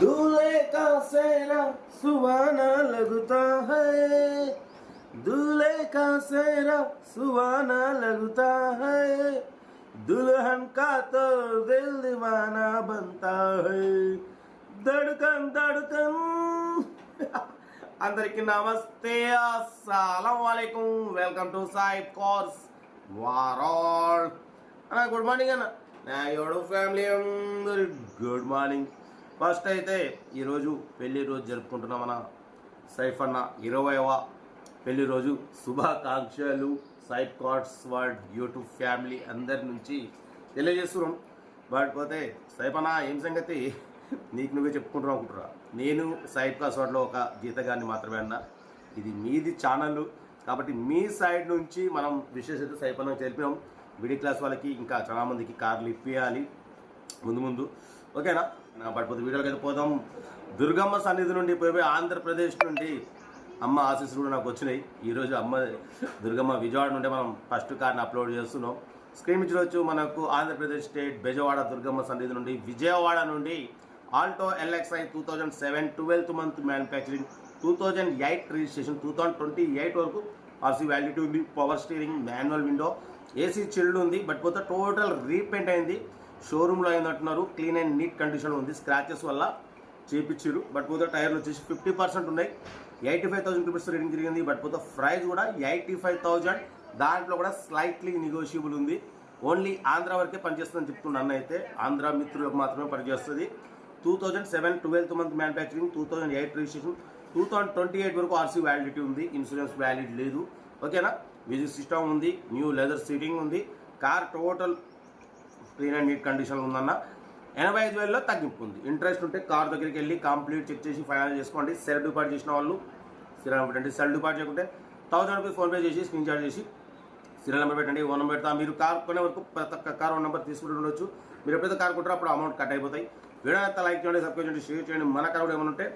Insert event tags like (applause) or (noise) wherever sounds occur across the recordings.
दूल्हे का सेहरा सुहाना लगता है दूल्हे का सेहरा सुहाना लगता है दुल्हन का तो दिल दीवाना बनता है धड़कन धड़कन (laughs) అందరికి నమస్తే అస్సలం వాలేకుం వెల్కమ్ టు సాయిబ్ కోర్స్ వారాల్ అన్న గుడ్ మార్నింగ్ అన్న నా యోడు ఫ్యామిలీ అందరి గుడ్ మార్నింగ్ ఫస్ట్ అయితే ఈరోజు పెళ్ళి రోజు జరుపుకుంటున్నాం మన సైఫ్ అన్న ఇరవైవ పెళ్ళి రోజు శుభాకాంక్షలు Saif cards world YouTube family అందరి నుంచి తెలియజేస్తున్నాం. బట్ పోతే సైఫ్ అన్న ఏం సంగతి? నీకు నువ్వే చెప్పుకుంటున్నావు అనుకుంటురా నేను సైడ్ కాస్వర్డ్లో ఒక గీతగాన్ని మాత్రమే అన్నా. ఇది మీది ఛానల్. కాబట్టి మీ సైడ్ నుంచి మనం విశేషత సైఫ్ అన్న తెలిపినాం. మిడిల్ క్లాస్ వాళ్ళకి ఇంకా చాలామందికి కార్లు ఇప్పియాలి. ముందు ముందు. ఓకేనా? బట్ కొద్ది వీడియోకి అయితే పోదాం. దుర్గమ్మ సన్నిధి నుండి పోయి ఆంధ్రప్రదేశ్ నుండి అమ్మ ఆశీస్సులు కూడా నాకు వచ్చినాయి. ఈరోజు అమ్మ దుర్గమ్మ విజయవాడ నుండి మనం ఫస్ట్ కార్ని అప్లోడ్ చేస్తున్నాం. స్క్రీన్ మీద చూడొచ్చు మనకు ఆంధ్రప్రదేశ్ స్టేట్ బెజవాడ దుర్గమ్మ సన్నిధి నుండి విజయవాడ నుండి Alto LXI two thousand seven twelfth month manufacturing two thousand eight registration two thousand twenty eight వరకు ఆర్సీ వ్యాలిడిటీ ఉంది power steering manual window AC chilled ఉంది బట్ పోతే టోటల్ రీపెయింట్ అయింది. షోరూంలో అయింది అంటున్నారు క్లీన్ అండ్ నీట్ కండిషన్ ఉంది. Scratches వల్ల చేపించారు బట్ పోతే టైర్లు వచ్చేసి ఫిఫ్టీ పర్సెంట్ ఉన్నాయి. Eighty five thousand rupees reading తిరిగింది. బట్ పోతే ప్రైస్ కూడా ఎయిటీ ఫైవ్ థౌజండ్ దాంట్లో కూడా స్లైట్లీ నెగోషియబుల్ ఉంది. ఓన్లీ ఆంధ్ర వరకే పనిచేస్తుందని చెప్తున్నా అన్న అయితే ఆంధ్ర మిత్రులకు మాత్రమే పనిచేస్తుంది. Two thousand seven twelfth month manufacturing two thousand eight registration two thousand twenty eight వరకు ఆర్సీ వ్యాలిడిటీ ఉంది. ఇన్సూరెన్స్ వ్యాలిడ్ లేదు. ఓకేనా మ్యూజిక్ సిస్టమ్ ఉంది. న్యూ లెదర్ సీటింగ్ ఉంది. Car total clean and neat కండిషన్లో ఉందన్న. ఎనభై ఐదు వేలలో తగ్గింపు ఉంది. ఇంట్రెస్ట్ ఉంటే కార్ దగ్గరికి వెళ్ళి కంప్లీట్ చెక్ చేసి ఫైనల్ చేసుకోండి. సెల్ డిపాజిట్ చేసిన వాళ్ళు సీరియల్ పెట్టండి. సెల్ డిపాజిట్ చేయకుంటే థౌసండ్ రూపీస్ ఫోన్పే చేసి స్క్రీన్ చార్జ్ చేసి సీరియల్ నెంబర్ పెట్టండి. ఓ నెంబర్ పెడతా. మీరు కార్ కొనే వరకు ప్రతి ఒక్క కార్ ఓ నెంబర్ తీసుకుంటూ ఉండొచ్చు. మీరు ఎప్పుడైతే కార్ కొంటారో అప్పుడు అమౌంట్ కట్ అయిపోతాయి. వీడియో అయితే లైక్ చేయండి సబ్స్క్రైబ్ చేయండి షేర్ చేయండి. మన కార్ కూడా ఏమైనా ఉంటే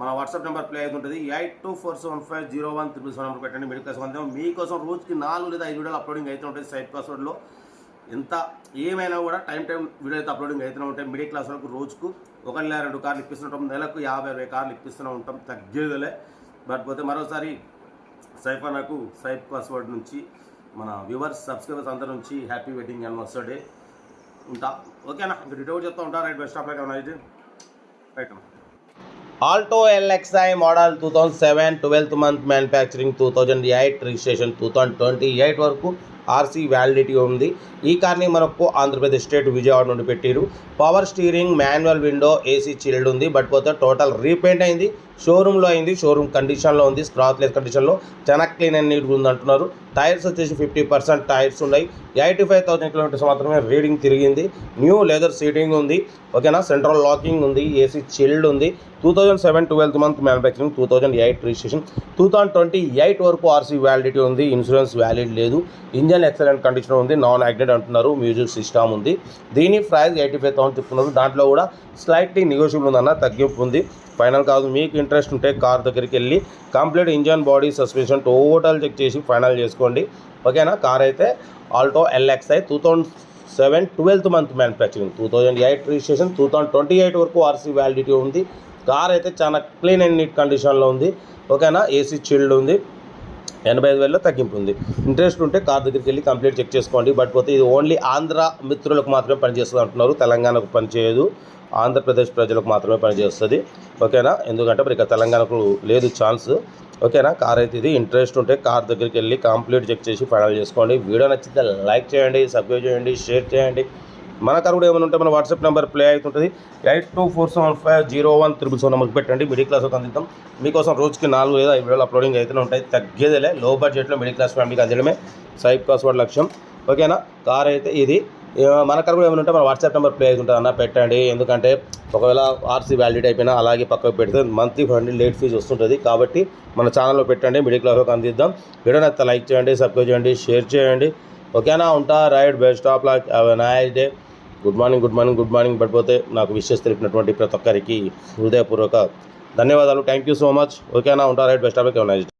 మన వాట్సాప్ నెంబర్ ప్లే అవుతుంటుంది. Eight two four seven five zero one triple seven number పెట్టండి. మెడికల్ కోసం అంతే మీకోసం రోజుకి నాలుగు లేదా ఐదు వీడియోలు అప్లోడింగ్ అయితే ఉంటుంది సైట్ పాస్వర్డ్లో ఎంత ఏమైనా కూడా టైం టైం వీడియో అయితే అప్లోడింగ్ అవుతూనే ఉంటాయి. మిడిల్ క్లాస్ వరకు రోజుకు ఒక నెల రెండు కార్లు ఇప్పిస్తుంటాం నెలకు యాభై అరవై కార్లు ఇప్పిస్తూనే ఉంటాం. తగ్గేదిలే. బట్ పోతే మరోసారి సైఫా నాకు సైఫ్ పాస్వర్డ్ నుంచి మన వ్యూవర్స్ సబ్స్క్రైబర్స్ అందరి నుంచి హ్యాపీ వెడ్డింగ్ యానివర్సరీ ఉంటా. ఓకేనా? ఇంకా డీటెయిల్ చెప్తా ఉంటా రైట్ బెస్ట్ ఆఫ్ లైక్ అయితే. Right Alto LXI model two thousand seven twelfth month manufacturing two thousand eight registration two thousand twenty eight వరకు ఆర్సీ వ్యాలిడిటీ ఉంది. ఈ కార్ని మనకు ఆంధ్రప్రదేశ్ స్టేట్ విజయవాడ నుండి పెట్టారు. Power steering manual window AC chilled ఉంది. But పోతే టోటల్ రీపెయింట్ అయింది. షోరూంలో అయింది. షోరూమ్ కండిషన్లో ఉంది. స్క్రాచ్లెస్ కండిషన్లో చాలా క్లీన్ అండ్ నీట్గా ఉంది అంటున్నారు టైర్స్ వచ్చేసి ఫిఫ్టీ పర్సెంట్ టైర్స్ ఉన్నాయి. ఎయిటీ ఫైవ్ థౌసండ్ కిలోమీటర్స్ మాత్రమే రీడింగ్ తిరిగింది. న్యూ లెదర్ సీటింగ్ ఉంది. ఓకేనా? సెంట్రల్ లాకింగ్ ఉంది. ఏసీ చిల్డ్ ఉంది. Two thousand seven twelfth month manufacturing two thousand eight registration two thousand twenty eight వరకు ఆర్సీ వ్యాలిడిటీ ఉంది. Insurance valid లేదు. ఇంజన్ ఎక్సలెంట్ కండిషన్ ఉంది. నాన్ యాక్సిడెంట్ అంటున్నారు. మ్యూజిక్ సిస్టమ్ ఉంది. దీని ప్రైస్ ఎయిటీ ఫైవ్ థౌసండ్ చెప్తున్నారు. దాంట్లో కూడా స్లైట్లీ నెగోషియబుల్ ఉందన్న తగ్గింపు ఉంది. ఫైనల్ కాదు. మీకు ఇంట్రెస్ట్ ఉంటే కార్ దగ్గరికి వెళ్ళి complete engine body suspension total check చేసి ఫైనల్ చేసుకోండి. ఓకేనా? కార్ అయితే Alto LXI two thousand seven twelfth month manufacturing. Two thousand eight registration two thousand twenty eight వరకు ఆర్సీ వ్యాలిడిటీ ఉంది. కార్ అయితే చాలా క్లీన్ అండ్ నీట్ కండిషన్లో ఉంది. ఓకేనా? ఏసీ చిల్డ్ ఉంది. ఎనభై ఐదు వేలలో తగ్గింపు ఉంది. ఇంట్రెస్ట్ ఉంటే కార్ దగ్గరికి వెళ్ళి కంప్లీట్ చెక్ చేసుకోండి. బట్ పోతే ఇది ఓన్లీ ఆంధ్ర మిత్రులకు మాత్రమే పనిచేస్తుంది అంటున్నారు. తెలంగాణకు పనిచేయదు. ఆంధ్రప్రదేశ్ ప్రజలకు మాత్రమే పనిచేస్తుంది. ఓకేనా? ఎందుకంటే మరి ఇక తెలంగాణకు లేదు ఛాన్స్ ఓకేనా? కార్ అయితే ఇది. ఇంట్రెస్ట్ ఉంటే కార్ దగ్గరికి వెళ్ళి కంప్లీట్ చెక్ చేసి ఫైనల్ చేసుకోండి. వీడియో నచ్చితే లైక్ చేయండి సబ్స్క్రైబ్ చేయండి షేర్ చేయండి. మన కార్ కూడా ఏమైనా ఉంటే మన వాట్సాప్ నెంబర్ ప్లే అవుతుంటుంది. Eight two four seven five zero one triple seven నెంబర్కి పెట్టండి. మిడిల్ క్లాస్ అందిద్దాం. మీకోసం రోజుకి నాలుగు లేదా ఐదు వేలు అప్లోడింగ్ అయితేనే ఉంటాయి. తగ్గేదేలే. లో బడ్జెట్లో మిడిల్ క్లాస్ ఫ్యామిలీకి అందడమే సైబ్ పాస్వర్డ్ లక్ష్యం. ఓకేనా? కార్ అయితే ఇది. మన కార్ కూడా ఏమైనా ఉంటే మన వాట్సాప్ నెంబర్ ప్లే అవుతుంటుంది అన్న పెట్టండి. ఎందుకంటే ఒకవేళ ఆర్సీ వ్యాలిడ్ అయిపోయినా అలాగే పక్కకు పెడితే మంత్లీ ఫండ్ లేట్ ఫీజు వస్తుంటుంది. కాబట్టి మన ఛానల్లో పెట్టండి మిడిల్ క్లాస్లోకి అందిద్దాం. వీడియో నచ్చితే లైక్ చేయండి సబ్స్క్రైబ్ చేయండి షేర్ చేయండి. ఓకేనా? ఉంటా right best of luck have a nice day. Good morning good morning good morning. పడిపోతే నాకు విషెస్ తెలిపినటువంటి ప్రతి ఒక్కరికి హృదయపూర్వక ధన్యవాదాలు. Thank you so much. ఓకేనా? ఉంటా right best of luck nice